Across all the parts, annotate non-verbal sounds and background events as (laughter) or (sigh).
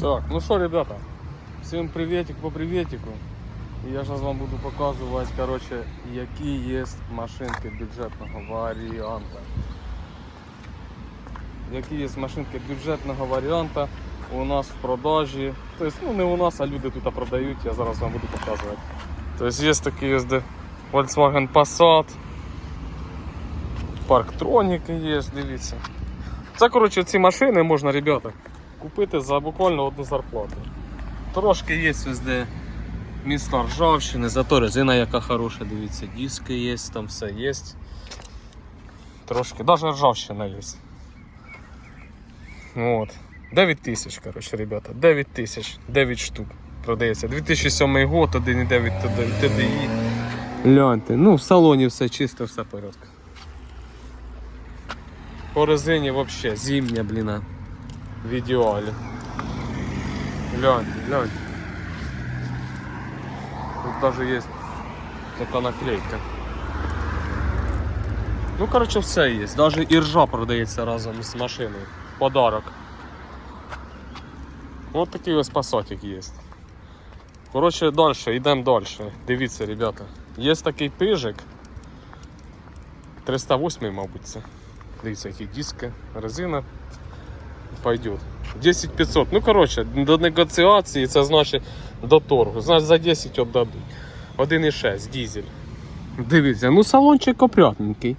Так, ну що, ребята, всім приветик по приветику. Я зараз вам буду показувати, короче, які є машинки бюджетного варіанта. Які є машинки бюджетного варіанта у нас в продажі. Тобто, ну не у нас, а люди тут продають, я зараз вам буду показувати. Тобто є такі де Volkswagen Passat, Parktronic є, дивіться. Це, коротше, ці машини можна, ребята, купити за буквально одну зарплату. Трошки є ось де місто ржавчини, зато резина яка хороша, дивіться, диски є, там все є. Трошки, навіть ржавчина є. От. 9 тисяч, коротше, ребята, 9 тисяч, 9 штук продається. 2007 год, 1,9 TDI. Гляньте, ну в салоні все чисто, все порядку. По резині вообще зимня, бліна. В ідеалі. Гляньте, гляньте. Тут даже є така наклейка. Ну, короче, все є. Даже і ржа продається разом з машиною. Подарок. Вот такий ось пасатик є. Коротше, далі, йдемо далі. Дивіться, ребята. Є такий пижик. 308, мабуть, це. Дивіться, які диски, резина. Пойдет. 10 500. Ну, коротше, до негоціації це значить до торгу. Значить за 10 віддадуть. 1,6 дизель. Дивіться, ну салончик опрятненький.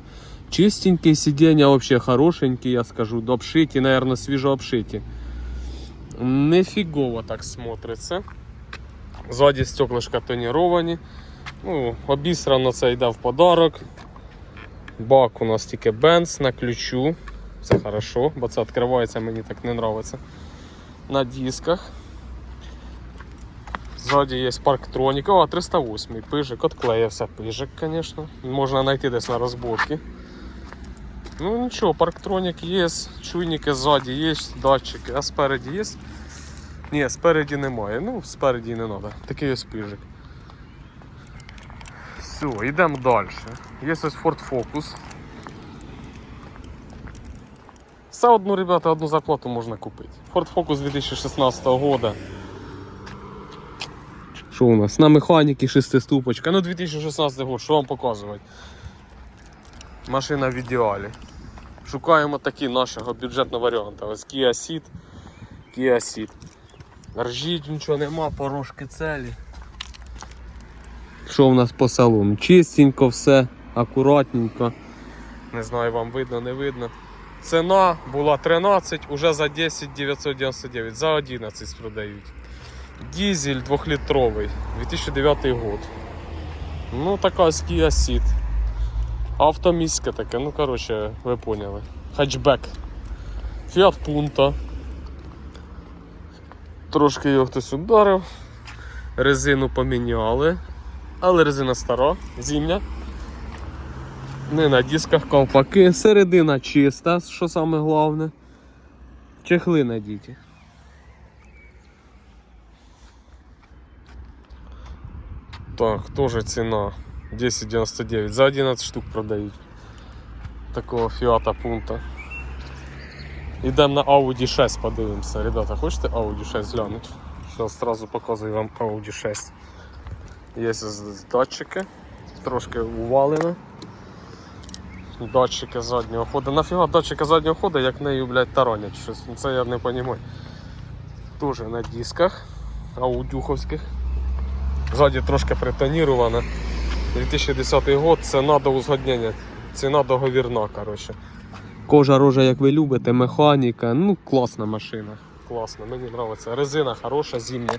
Чистенький, сидіння вообще хорошенькі, я скажу. Обшиті, наверное, свіжо обшиті. Нефігово так смотриться. Ззаді стеклишка тоніровані. Ну, обісрано це йде в подарок. Бак у нас тільки бенз на ключу. Це хорошо, бо це відкривається, мені так не подобається. На дисках. Ззаді є парктроніка, а 308 пижик, отклеївся пижик, звісно. Можна знайти десь на розборці. Ну нічого, парктронік є, чуйники ззаді є, датчики, а спереді є. Ні, спереді немає. Ну, спереді не треба. Такий ось пижик. Все, йдемо далі. Є ось Ford Focus. Все одну, ребята, одну зарплату можна купити. Ford Focus 2016 года. Що у нас? На механіки шестиступочка. Ну 2016 год, що вам показувати? Машина в ідеалі. Шукаємо такі нашого бюджетного варіанта. Ось Kia Ceed. Kia Ceed. Ржіть нічого нема, порошки целі. Що в нас по салону? Чистенько все, акуратненько. Не знаю, вам видно, не видно. Ціна була 13, уже за 10 999, за 11 продають. Дізель 2-літровий, 2009 год. Ну, така Kia Ceed. Автоміське таке, ну коротше, ви поняли. Хетчбек. Fiat Punto. Трошки його хтось ударив. Резину поміняли. Але резина стара, зимня. Не на дисках ковпаки. Середина чиста, що саме головне. Чехли надіті. Так, теж ціна 10,99. За 11 штук продають. Такого Fiat Punto. Йдемо на Audi 6 подивимося. Ребята, хочете Audi 6 глянути? Зараз одразу показую вам Audi 6. Є датчики, трошки увалено. Датчики заднього ходу. Нафіга датчики заднього ходу, як нею, блядь, таронять щось. Ну, Це я не розумію. Тоже на дисках аудюховських. Ззаді трошки притоніровано. 2010 год, ціна до узгоднення. Ціна договірна, коротше. Кожа рожа, як ви любите, механіка. Ну, класна машина. Класна, мені подобається. Резина хороша, зимня.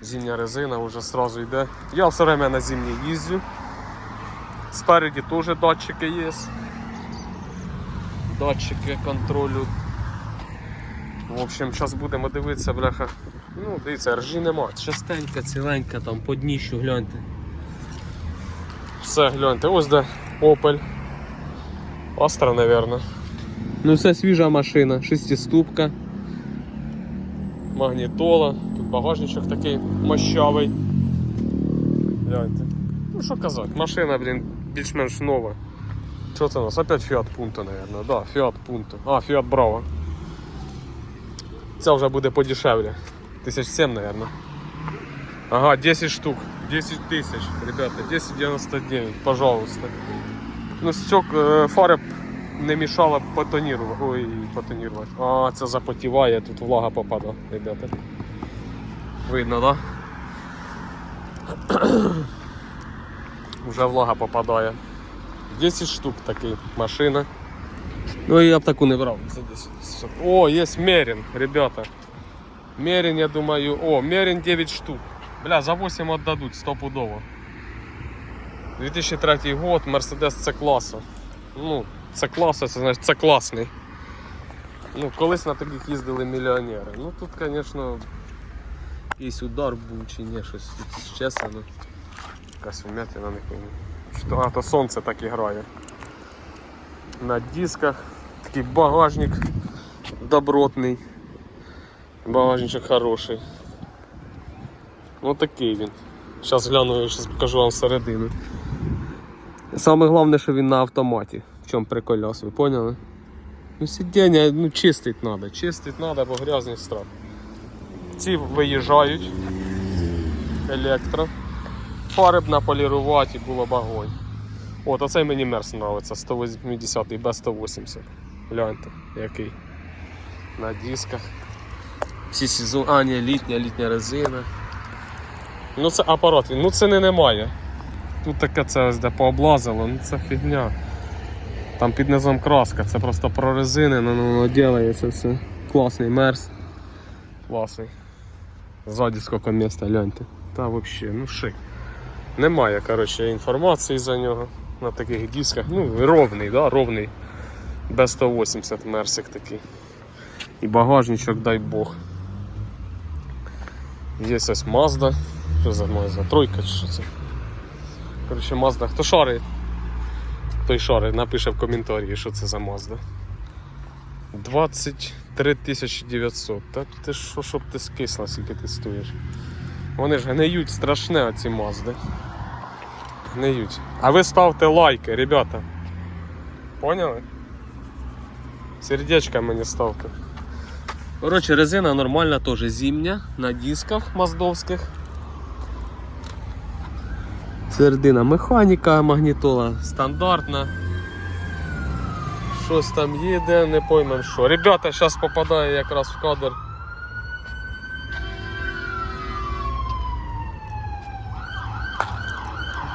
Зимня резина вже сразу йде. Я все время на зимній їздю. Спереді теж датчики є. Датчики контролю. В общем, зараз будемо дивитися, бляха. Ну, дивіться, ржі нема. Частенька, ціленька, там по дніщу гляньте. Все, гляньте, ось де Opel. Astra, наверное. Ну все свіжа машина, шестиступка. Магнітола. Тут багажничок такий мощавий. Гляньте. Ну що казати, машина, блін, більш-менш нова. Що це у нас? Опять Fiat Punto, наверное. Да, Fiat Punto. А, Fiat Bravo. Ця вже буде подешевле. Тисяч сім, мабуть. Ага, 10 штук. 10 тисяч, ребята, 10,99, пожалуйста. Ну, стек, е, фари не мішало б потонірувати. Ой, потонірувати. А, це запотіває, тут влага попадає, ребята. Видно, да? Вже влага попадає. 10 штук такий машина. Ну я б таку не брав за 10. О, є Мерин, ребята. Мерин, я думаю, о, Мерин 9 штук. Бля, за 8 отдадуть стопудово. 2003 год, Mercedes C класу. Ну, це класу, це значить це класний. Ну, колись на таких їздили мільйонери. Ну тут, звісно, якийсь удар був чи ні, щось щесано. Якась вмятина, не пойму. Що, а, то сонце так і грає. На дисках. Такий багажник добротний. Багажничок хороший. Ну такий він. Зараз гляну, зараз покажу вам середину. Саме головне, що він на автоматі. В чому прикольос, ви поняли? Ну сидіння ну, чистить треба, чистить треба, бо грязний страх. Ці виїжджають електро. Фари б наполірувати і було б огонь. От, оцей мені мерс подобається, 180 і без 180. Гляньте, який. На дисках. Всі сезон. А, ні, літня, літня резина. Ну це апарат, ну це не немає. Тут таке це ось де пооблазило, ну це фігня. Там під низом краска, це просто прорезинено, ну воно ділається все. Класний мерс. Класний. Ззаді скільки місця, гляньте. Та взагалі, ну шик. Немає, коротше, інформації за нього на таких дисках. Ну, ровний, да, ровний. Без 180 мерсик такий. І багажничок, дай Бог. Є ось Mazda. Що за Mazda? Тройка чи що це? Коротше, Mazda. Хто шарить? Той шарить, напише в коментарі, що це за Mazda. 23 900. Та ти що, щоб ти скисла, скільки ти стоїш. Вони ж гниють страшне оці Мазди. Гниють. А ви ставте лайки, ребята. Поняли? Сердечко мені ставте. Коротше, резина нормальна теж зимня на дисках маздовських. Середина механіка, магнітола стандартна. Щось там їде, не поймем що. Ребята, зараз попадає якраз в кадр.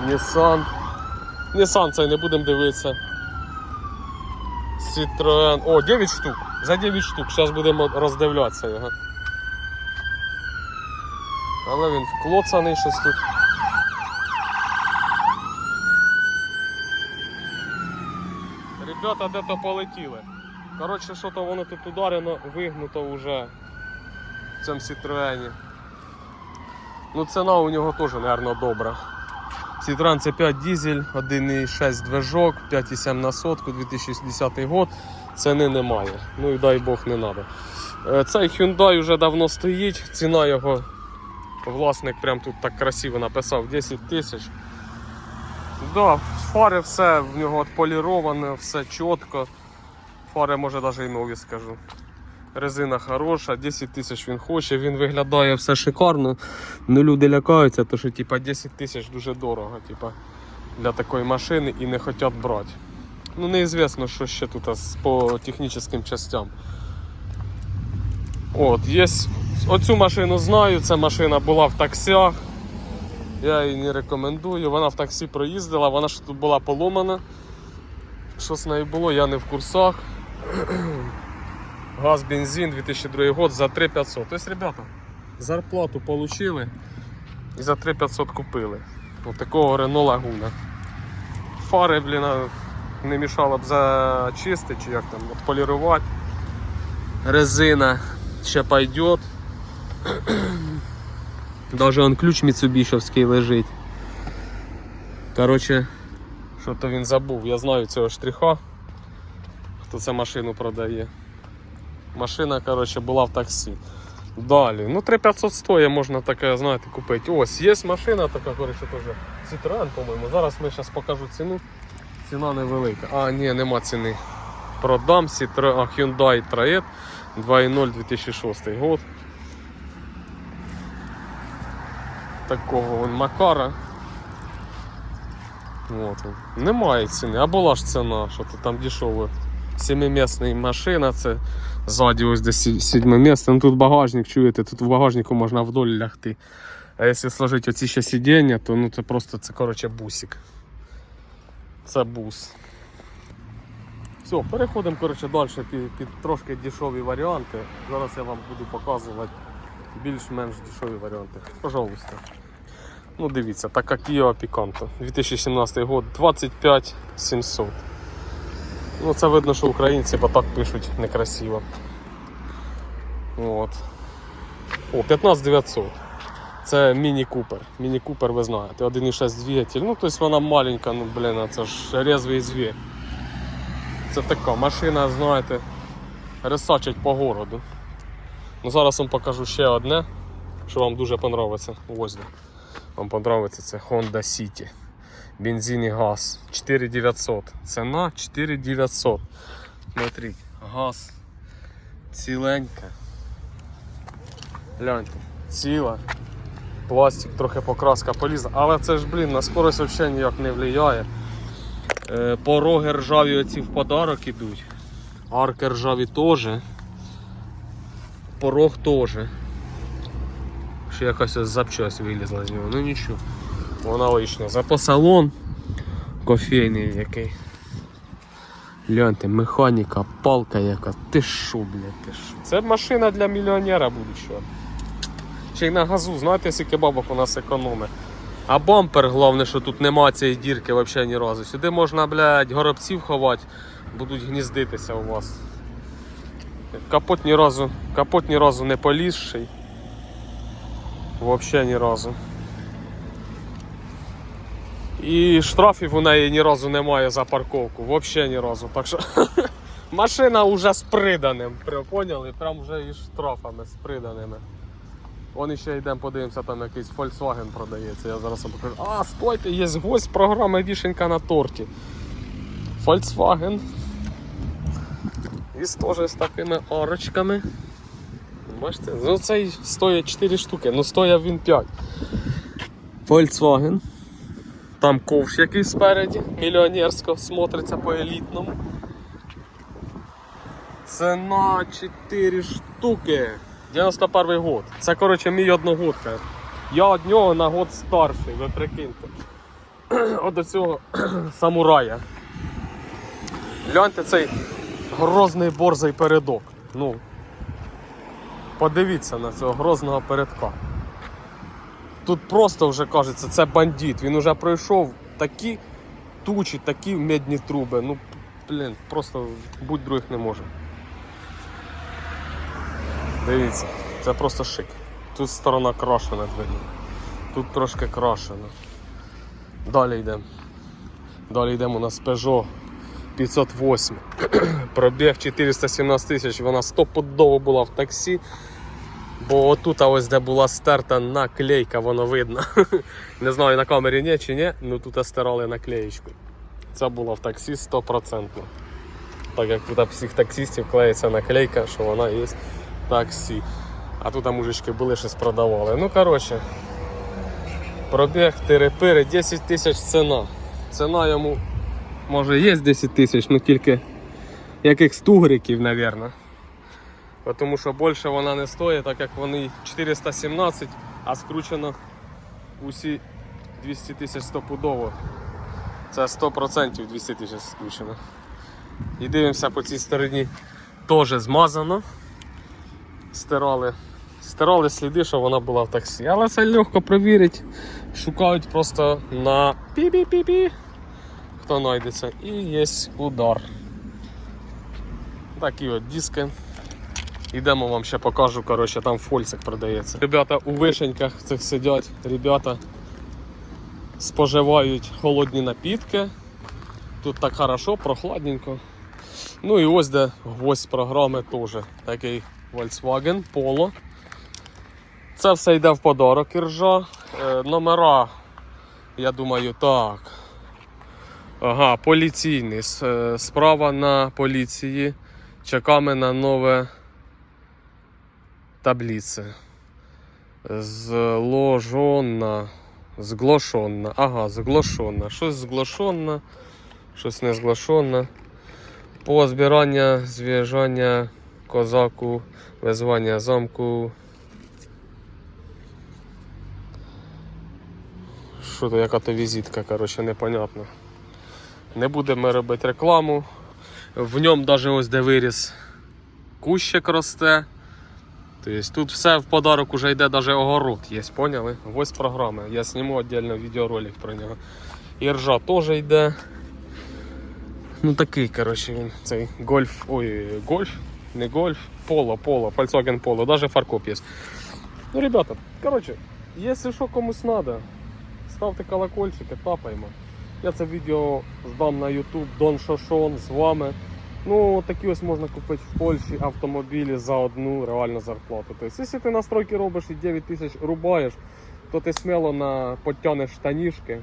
Nissan. Nissan цей не будемо дивитися. Citroen. О, 9 штук. За 9 штук. Зараз будемо роздивлятися його. Але він вклоцаний щось тут. Ребята де-то полетіли. Коротше, що то воно тут ударено, вигнуто вже в цьому Citroen. Ну ціна у нього теж, мабуть, добра. Citroen це 5 дизель, 1,6 движок, 5,7 на сотку, 2010 год. Ціни немає. Ну і дай Бог не треба. Цей Hyundai вже давно стоїть, ціна його власник прям тут так красиво написав 10 тисяч. Да, фари все в нього отполіроване, все чітко. Фари може навіть і нові скажу. Резина хороша, 10 тисяч він хоче, він виглядає все шикарно. Ну люди лякаються, то що типа 10 тисяч дуже дорого типа, для такої машини і не хочуть брати. Ну неізвісно, що ще тут по технічним частям. От, є. Оцю машину знаю, ця машина була в таксях. Я її не рекомендую. Вона в таксі проїздила, вона ж тут була поломана. Що з нею було, я не в курсах. Газ, бензин 2002 год за 3500. Тобто, ребята, зарплату получили і за 3500 купили. Ось такого Renault Laguna. Фари, блін, не мішало б зачистити чи як там, полірувати. Резина ще пойдет. (clears throat) Даже он ключ Міцубішовський лежить. Короче, що то він забув. Я знаю цього штриха, хто це машину продає. Машина, короче, була в таксі. Далі. Ну, 3500 стоїть, можна таке, знаєте, купити. Ось, є машина така, короче, теж Citroen, по-моєму. Зараз ми зараз покажу ціну. Ціна невелика. А, ні, нема ціни. Продам Citroen, Hyundai Traet 2.0 2006 год. Такого вон Макара. Он. Немає ціни, а була ж ціна, що то там дешево. Семимісна машина, це ззаді ось десь сі- сідьме місце. Ну тут багажник, чуєте, тут в багажнику можна вдоль лягти. А якщо сложити оці ще сидіння, то ну це просто це коротше бусик. Це бус. Все, переходимо коротше, далі під, під трошки дешеві варіанти. Зараз я вам буду показувати більш-менш дешеві варіанти. Пожалуйста. Ну дивіться, така Kia Picanto. 2017 год 25 700. Ну це видно, що українці бо так пишуть некрасиво. От. О, 15 900. Це Міні Купер. Міні Купер, ви знаєте, 1,6 двигатель. Ну, тобто вона маленька, ну блін, це ж резвий звір. Це така машина, знаєте, рисачить по городу. Ну, зараз вам покажу ще одне, що вам дуже подобається. Ось. Вам подобається це Honda City. Бензин і газ. 4900. Ціна 4900. Смотри, газ. Ціленька. Гляньте, ціла. Пластик, трохи покраска полізла. Але це ж, блін, на скорость взагалі ніяк не впливає. Е, Пороги ржаві оці в подарок ідуть. Арки ржаві теж. Порог теж. Ще якась запчасть вилізла з нього. Ну нічого. Вона лишня. Запасалон кофейний який. Гляньте, механіка, палка яка. Ти шо, блядь, ти шо. Це машина для мільйонера будущого. Ще й на газу, знаєте, скільки бабок у нас економить. А бампер, головне, що тут нема цієї дірки взагалі ні разу. Сюди можна, блядь, горобців ховати, будуть гніздитися у вас. Капот ні разу, капот ні разу не полізший. Взагалі ні разу. І штрафів у неї ні разу немає за парковку. Взагалі ні разу. Так що (laughs) машина вже з приданим. При- Поняли? Прям вже і штрафами з приданими. Вон ще йдемо, подивимося, там якийсь Volkswagen продається. Я зараз вам покажу. А, стойте, є гость програми Вішенька на торті. Volkswagen. І теж з такими арочками. Бачите, ну цей стоїть 4 штуки, ну стояв він 5. Volkswagen. Там ковш якийсь спереді, мільйонерсько, смотриться по елітному. Ціна 4 штуки. 91 год. Це, коротше, мій одногодка. Я від нього на год старший, ви прикиньте. (clears throat) От до цього (clears throat) самурая. Гляньте цей грозний борзий передок. Ну, подивіться на цього грозного передка. Тут просто вже кажеться, це бандит. Він вже пройшов такі тучі, такі медні труби. Ну, блін, просто будь других не може. Дивіться, це просто шик. Тут сторона крашена двері. Тут трошки крашена. Далі йдемо. Далі йдемо у нас Peugeot 508. (clears throat) Пробіг 417 тисяч, вона стопудово була в таксі. Бо отут ось де була стерта наклейка, воно видно. (laughs) Не знаю на камері ні чи ні, ну тут стирали наклеєчку. Це було в таксі 100%. Так як тут всіх таксистів клеїться наклейка, що вона є в таксі. А тут мужички були щось продавали. Ну коротше. Пробіг тири-пири, 10 тисяч ціна. Ціна йому може є 10 тисяч, ну тільки яких стугриків, мабуть. Тому що більше вона не стоїть, так як вони 417, а скручено усі 200 тисяч стопудово. Це 100% 200 тисяч скручено. І дивимося по цій стороні теж змазано. Стирали. Стирали сліди, що вона була в таксі. Але це легко перевірити. Шукають просто на пі-пі-пі-пі. Хто знайдеться. І є удар. Такі от диски. Ідемо вам ще покажу, коротше, там фольцик продається. Ребята у вишеньках цих сидять, ребята споживають холодні напітки. Тут так хорошо, прохладненько. Ну і ось де гвоздь програми теж. Такий Volkswagen Polo. Це все йде в подарок іржа. Е, номера, я думаю, так. Ага, поліційний. Е, Справа на поліції. Чекаємо на нове таблиці. Зложена. Зглошена. Ага, зглошена. Щось зглошена, щось не зглошена. По збирання, зв'яжання козаку, визвання замку. Що то, яка то візитка, коротше, непонятно. Не будемо робити рекламу. В ньому навіть ось де виріс кущик росте. Тобто тут все в подарок уже йде, навіть огород є, поняли? Ось програма. Я зніму віддільно відеоролик про нього. І ржа теж йде. Ну такий, коротше, він цей гольф. Ой, гольф, не гольф, поло, поло, Volkswagen Polo, даже фаркоп є. Ну, ребята, коротше, якщо що комусь треба, ставте колокольчики, тапаємо. Я це відео здам на YouTube Дон Шошон з вами. Ну, такі ось можна купити в Польщі автомобілі за одну реальну зарплату. Тобто, якщо ти настройки робиш і 9 тисяч рубаєш, то ти сміло на потягнеш штанішки,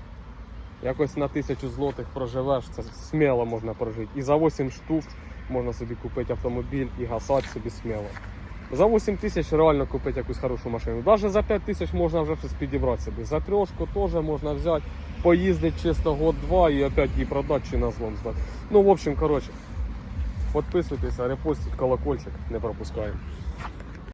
якось на тисячу злотих проживеш, це сміло можна прожити. І за 8 штук можна собі купити автомобіль і гасати собі сміло. За 8 тисяч реально купити якусь хорошу машину. Навіть за 5 тисяч можна вже щось підібрати собі. За трьошку теж можна взяти, поїздити чисто год-два і опять її продати чи на злом здати. Ну, в общем, коротше, підписуйтесь, репостіть, колокольчик, не пропускаємо.